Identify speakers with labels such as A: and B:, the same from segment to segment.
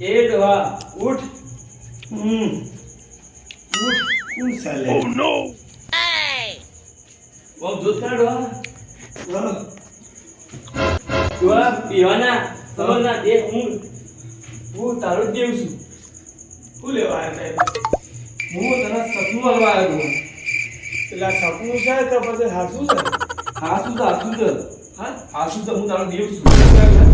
A: એ ડોહા ઉઠ.
B: હમ. ઉઠ. કોણ ચાલે?
A: ઓમ જોત કર ડોહા
B: હા.
A: ડોહા પીવાના સમજના દે. હું હું તારો દેવ છું.
B: શું લેવા આવ્યા
A: હું તને સપનું હલવા આવ્યો
B: એટલે સપનું છે કે પછી હાસું છે?
A: હાસુ તો હાસુ તો
B: હા?
A: હાસુ તો હું તારો દેવ છું.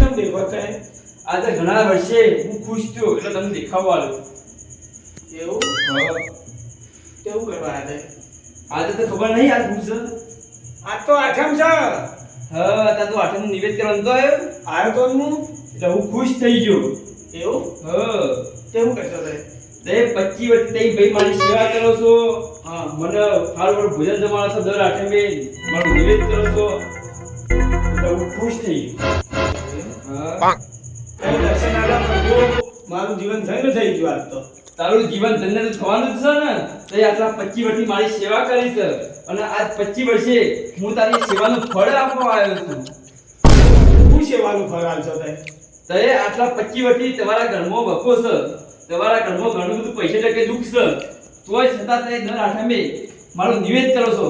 B: કેમ દેખો તાય
A: આજે ઘણા વર્ષે હું ખુશ થયો એટલે તમને દેખાવા આવ્યો
B: એવું? કેવું કરવા આજે
A: આજે તો ખબર નહીં આજ ખુશ
B: આજ તો આઠમ છે.
A: હા તા તો આઠમ નિવેદ કરવાનું તો આવ્યો
B: આવ્યો તો હું.
A: એટલે હું ખુશ થઈ ગયો.
B: એવું?
A: હા.
B: કેવું કરશો તે
A: તે પચી વર્ષ તે ભાઈ મારી સેવા કરો છો.
B: હા.
A: મને સારું પર ભોજન જમાડો છો દર આઠમે. મારું નિવેદ કરો છો. એટલે હું ખુશ થઈ ગયો. હા.
B: દર્શન આલ્યા મારું જીવન ધન્ય થઈ ગયું આજ તો.
A: તારું જીવન ધન્ય તો થવાનું જ છે ને. તે આટલા પચી વર્ષથી મારી સેવા કરી છે. અને આજ પચી વર્ષે હું તારી સેવાનું ફળ આપવા આવ્યો છું.
B: શું સેવાનું ફળ આલશો તે?
A: તે આટલા પચી વર્ષથી તમારા ઘરમાં વખો છે. તમારા ઘરમાં ઘણું બધું પૈસા ટકે દુઃખ છે. તોય છતાં તમે દર આઠમે મારું નિવેદ કરો છો.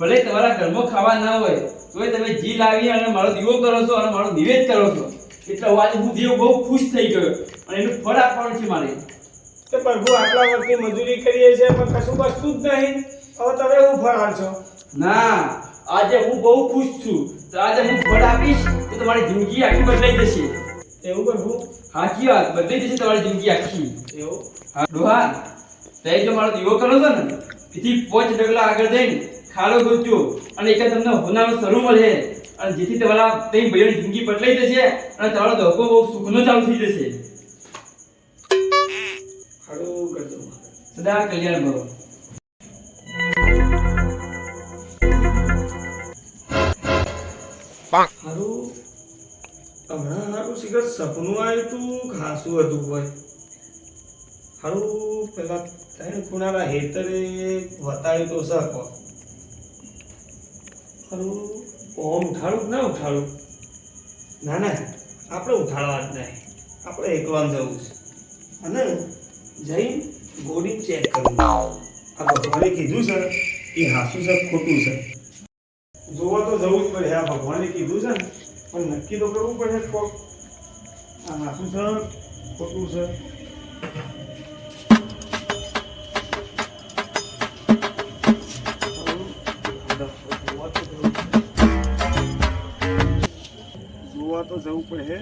A: ભલે તમારા ઘરમાં ખાવા ના હોય તોય તમે જી લાવી અને મારો દીવો કરો છો અને મારો નિવેદ કરો છો. એટલે હું આજે હું દેવ બહુ ખુશ થઈ ગયો અને એનું ફળ આપવાનું છે મારે.
B: તો પ્રભુ આટલા વર્ષની મજૂરી કરીએ છીએ પણ કશું બચતું જ નહીં. હવે તમે હું ફળ આપશો?
A: ના આજે હું બહુ ખુશ છું. તો આજે હું ફળ આપીશ તો તમારી જિંદગી આખી બદલાઈ જશે.
B: એવું પ્રભુ
A: સાચી વાત બદલાઈ જશે તમારી જિંદગી આખી.
B: એવું?
A: હા ડોહા તે જો મારો દીવો કરો છો ને એથી પોચ ડગલા આગળ જઈને ખાડો ગોત્યો અને એક તમને હોનાનો શરૂ મળે. અને જેથી તમારા તે ભાઈઓની જિંદગી બદલાઈ જશે અને તમારો ધોકો બહુ સુખનો ચાલુ થઈ જશે. સદા કલ્યાણ ભરો
B: હારું. હમણાં હારું શિખર સપનું આવ્યું તું ખાસું હતું હોય. હારું પેલા ત્રણ ખૂણાના હેતરે વતાવ્યું તો શકો હારું ઓમ ઉઠાડું ના ઉઠાડું? ના ના, આપણે ઉઠાડવા જ નહીં. આપણે એકલા જવું છે. અને જઈ ગોળી ચેક કરવું. આ ભગવાને કીધું છે એ હાસું છે ખોટું છે. જોવા તો જવું જ પડે. આ ભગવાને કીધું છે પણ નક્કી તો કરવું પડે કોક. આ હાસું છે ખોટું છે. તો જવું પડે,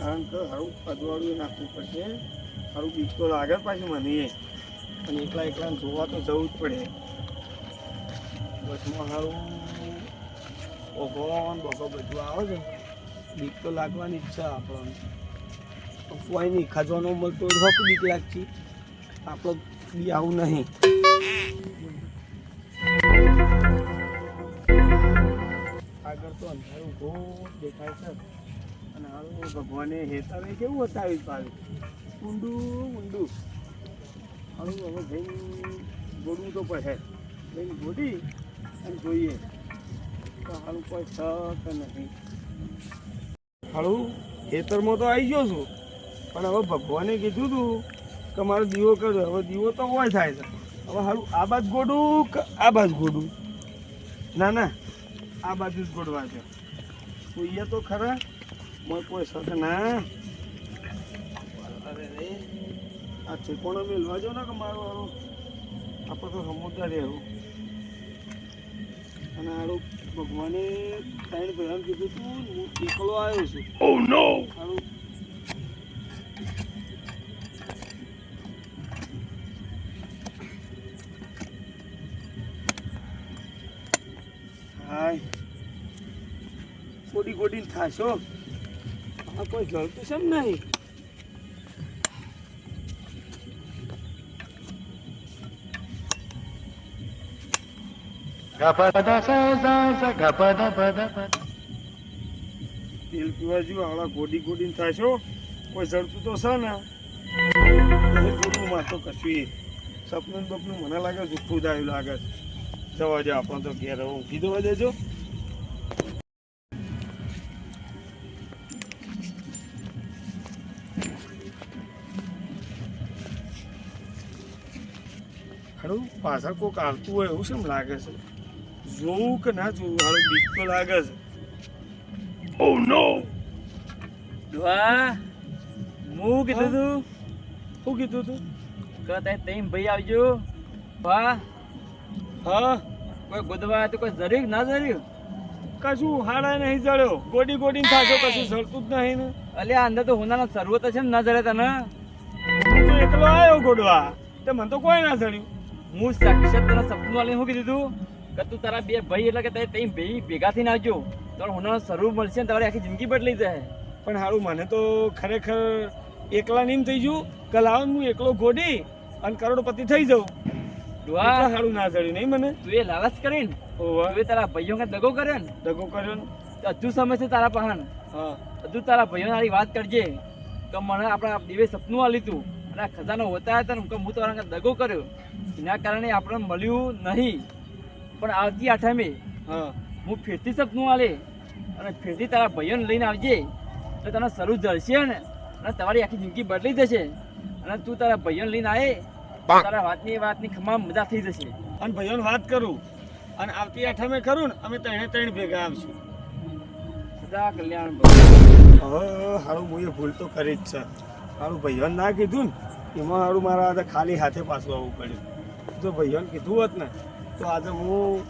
B: કારણ કે સારું અજવાળું નાખવું પડશે સારું બીક તો લાગે પાછું મને અને એકલા એકલા જોવા તો જવું જ પડે. બસમાં સારું ભગવાન બગો બધું આવે છે. બીક તો લાગવાની ઈચ્છા આપણને કોઈ નહીં, ખાજવાનો મળતો હોક બીક લાગતી આપણો બી આવું નહીં. આગળ તો અંધારું બહુ દેખાય છે. અને હારું ભગવાને હેતાવે કેવું બતાવ્યું પાછું ઊંડું ઊંડું. હારું, હવે જઈને ગોડવું તો પડે. જઈને ગોડી અને જોઈએ. તો હારું, કોઈ છ કે નહીં. હારું, ખેતરમાં તો આવી ગયો છું. પણ હવે ભગવાને કીધું હતું કે મારો દીવો કર્યો હવે દીવો તો હોય થાય છે. હવે હારું, આ બાજુ ગોડું કે આ બાજુ ગોડું ના ના, આ બાજુ જ ગોડવા છે. કોઈએ તો ખરા મોય કોઈ શકે ના. આ ઠેકોણો મેળવા જો ને કે મારો હારો આપણે તો સમુદ્ર રહેવું. અને હારું ભગવાને ત્રણ ભેળાને કીધું તું હું એકલો આવ્યો છું. ઓ નો હારું હાય. ગોડી ગોડીને થાશો. આ કોઈ જળતું છે નહીં. તેલ પીવા જો આવડા ગોડી ગોડી થાય છો કોઈ જડતું તો છે ને. ગોડું માં તો કશું સપનું બપનું મને લાગે જુઠ્ઠું થાય લાગે. જવા જો આપણે તો ઘેર હું કીધું દેજો. પાછળ કોક આવતું હોય એવું શું લાગે છે? જોવું કે ના જોવું? હારું બીક તો લાગે છે. ઓ નો
A: ડોહા હું કીધું તું?
B: શું કીધું તું?
A: કે તે તઈ ભાઈ આવજો. વાહ.
B: હા?
A: કોઈ ગોદવા તો કોઈ જરીક ના જર્યું
B: કશું હાડા નહીં જડ્યો ગોડી ગોડી થાશો કશું જળતું જ નહીં ને.
A: અલે અંદર તો હોનાનો સર્વત છે ને ના જળે તને.
B: એકલો આવ્યો ગોડવા. તે મને તો કોઈ ના જડ્યું
A: હું સાક્ષાત તારા સપનું આલીને શું કીધું કે તું તારા બે ભાઈ એટલે કે તે તઈ ભાઈ ભેગા થઈને આવજો. તારો હુનર સર્વ મળશે ને તમારી આખી જિંદગી બદલી જાય.
B: પણ સારું મને તો ખરેખર એકલા નહીં થઈ ગયું કે લાવો હું એકલો ગોડી અને કરોડપતિ થઈ જાઉં.
A: ડોહા
B: સારું ના જડ્યું નહીં મને.
A: તું એ લાલચ કરીને તું એ તારા ભાઈઓ કે દગો કરે ને.
B: દગો કર્યો ને?
A: હજુ સમય છે તારા પહાણ.
B: હા.
A: હજુ તારા ભાઈઓ આરી વાત કરજે. તો મને આપણા દેવે સપનું આ તું. અને આ ખજાનો હોતા હતા ને કે હું હાંગે દગો કર્યો. એના કારણે આપણને મળ્યું નહીં. પણ આવતી આઠમે
B: હા.
A: હું ફેરતી સપનું આલે અને ફેરતી તારા ભાઈઓને લઈને આવજે. તો તને શરૂ જળશે ને. અને તમારી આખી જિંદગી બદલી જશે. અને તું તારા ભાઈઓને લઈને આવે તારા વાતની વાતની ખમા મજા થઈ જશે.
B: અને ભાઈઓને વાત કરું. અને આવતી આઠમે ખરું ને અમે ત્રણે ત્રણ ભેગા આવશું.
A: સદા કલ્યાણ.
B: હવે હારું હું એ ભૂલ તો કરી જ છે. હારું, ભાઈઓને ના કીધું ને, એમાં મારું મારા આજે ખાલી હાથે પાછું આવવું પડ્યું. જો ભાઈઓને કીધું હોત ને, તો આજે હું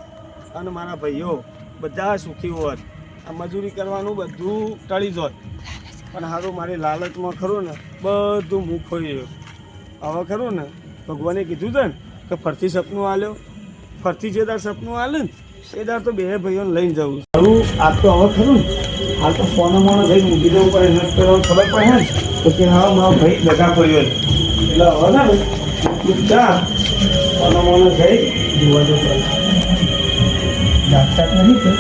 B: અને મારા ભાઈઓ બધા સુખી હોત. આ મજૂરી કરવાનું બધું ટળી જોત. પણ સારું મારી લાલચમાં ખરું ને, બધું હું ખોઈ ગયો. હવે ખરું ને, ભગવાને કીધું છે ને, કે ફરતી સપનું આલ્યો. ફરતી જે દાર સપનું આલે ને, એ દાર તો બે ભાઈઓને લઈને જવું. સારું આ તો હવે ખરું ને, હાલ તો સોનો મોનો જઈને મૂકી દેવું પડે નક કરવાનું ખબર પડે ને. તો કે હા મારો ભાઈ દગા પડ્યો એટલે હવે ને ચૂપચાપ સોનો મોનો જઈ જોવા જો પડે. નહીં તો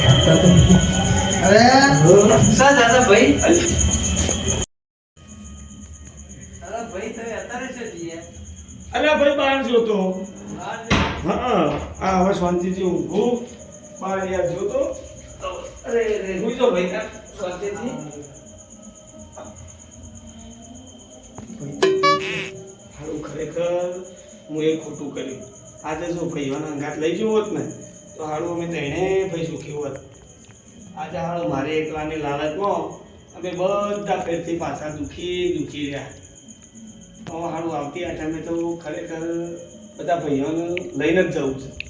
B: દાંત તો નથી.
A: અરે સા દાદા ભાઈ? અરે ભાઈ તમે અત્યારે
B: અલ્યા ભાઈ બહાર જોતો હા આ હવે શાંતિથી ઊંઘું. બહાર યાર જોતો અરે રે જો ભાઈ શાંતિથી. ખરેખર હું એ ખોટું કર્યું. આજે જો ભાઈઓના અંગાત લઈ જવું હોત ને, તો હાડું અમે તેણે ભાઈ સુખી હોત. આજે હારું મારે એકલાની લાલચમાં અમે બધા ફેરથી પાછા દુખી દુખી રહ્યા. હાડું આવતી આઠમે તો ખરેખર બધા ભાઈઓને લઈને જ જવું છે.